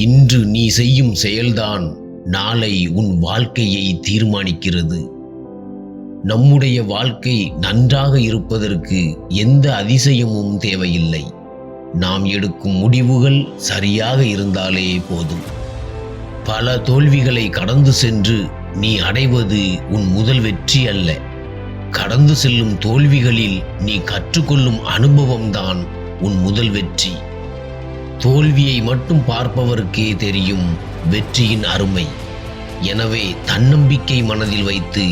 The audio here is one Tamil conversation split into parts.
இன்று நீ செய்யும் செயல்தான் நாளை உன் வாழ்க்கையை தீர்மானிக்கிறது. நம்முடைய வாழ்க்கை நன்றாக இருப்பதற்கு எந்த அதிசயமும் தேவையில்லை. நாம் எடுக்கும் முடிவுகள் சரியாக இருந்தாலே போதும். பல தோல்விகளை கடந்து சென்று நீ அடைவது உன் முதல் வெற்றி அல்ல. கடந்து செல்லும் தோல்விகளில் நீ கற்றுக்கொள்ளும் அனுபவம்தான் உன் முதல் வெற்றி. தோல்வியை மட்டும் பார்ப்பவருக்கே தெரியும் வெற்றியின் அருமை. எனவே தன்னம்பிக்கை மனதில் வைத்து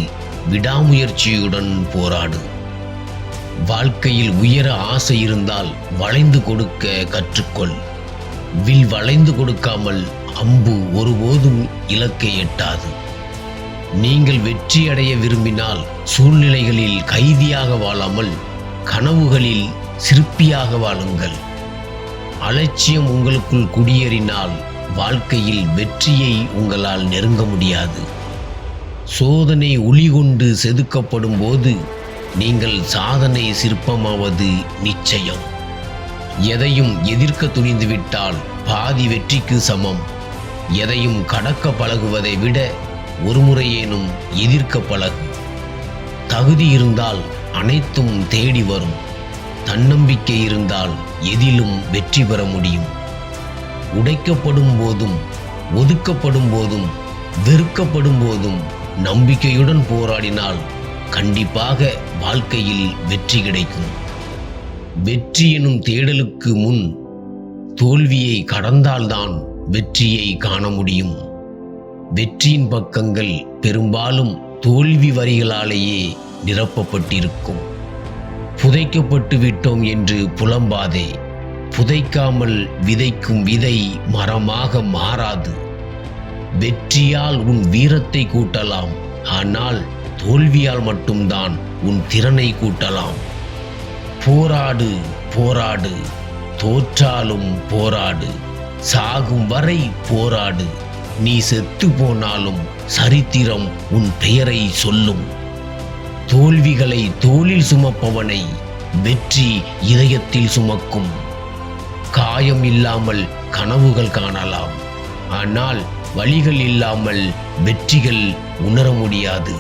விடாமுயற்சியுடன் போராடு. வாழ்க்கையில் உயர ஆசை இருந்தால் வளைந்து கொடுக்க கற்றுக்கொள். வில் வளைந்து கொடுக்காமல் அம்பு ஒருபோதும் இலக்கை எட்டாது. நீங்கள் வெற்றி அடைய விரும்பினால் சூழ்நிலைகளில் கைதியாக வாழாமல் கனவுகளில் சிற்பியாக வாழுங்கள். அலட்சியம் உங்களுக்குள் குடியேறினால் வாழ்க்கையில் வெற்றியை உங்களால் நெருங்க முடியாது. சோதனை ஒளி கொண்டு செதுக்கப்படும் போது நீங்கள் சாதனை சிற்பமாவது நிச்சயம். எதையும் எதிர்க்க துணிந்துவிட்டால் பாதி வெற்றிக்கு சமம். எதையும் கடக்க பழகுவதை விட ஒரு முறையேனும் எதிர்க்க பழகு. தகுதி இருந்தால் அனைத்தும் தேடி வரும். தன்னம்பிக்கை இருந்தால் எதிலும் வெற்றி பெற முடியும். உடைக்கப்படும் போதும் ஒதுக்கப்படும் போதும் வெறுக்கப்படும் போதும் நம்பிக்கையுடன் போராடினால் கண்டிப்பாக வாழ்க்கையில் வெற்றி கிடைக்கும். வெற்றி எனும் தேடலுக்கு முன் தோல்வியை கடந்தால்தான் வெற்றியை காண முடியும். வெற்றியின் பக்கங்கள் பெரும்பாலும் தோல்வி வரிகளாலேயே நிரப்பப்பட்டிருக்கும். புதைக்கப்பட்டு விட்டோம் என்று புலம்பாதே. புதைக்காமல் விதைக்கும் விதை மரமாக மாறாது. வெற்றியால் உன் வீரத்தை கூட்டலாம். ஆனால் தோல்வியால் மட்டும்தான் உன் திறனை கூட்டலாம். போராடு போராடு. தோற்றாலும் போராடு. சாகும் வரை போராடு. நீ செத்து போனாலும் சரித்திரம் உன் பெயரை சொல்லும். தோல்விகளை தோளில் சுமப்பவனை வெற்றி இதயத்தில் சுமக்கும். காயம் இல்லாமல் கனவுகள் காணலாம். ஆனால் வழிகள் இல்லாமல் வெற்றிகள் உணர முடியாது.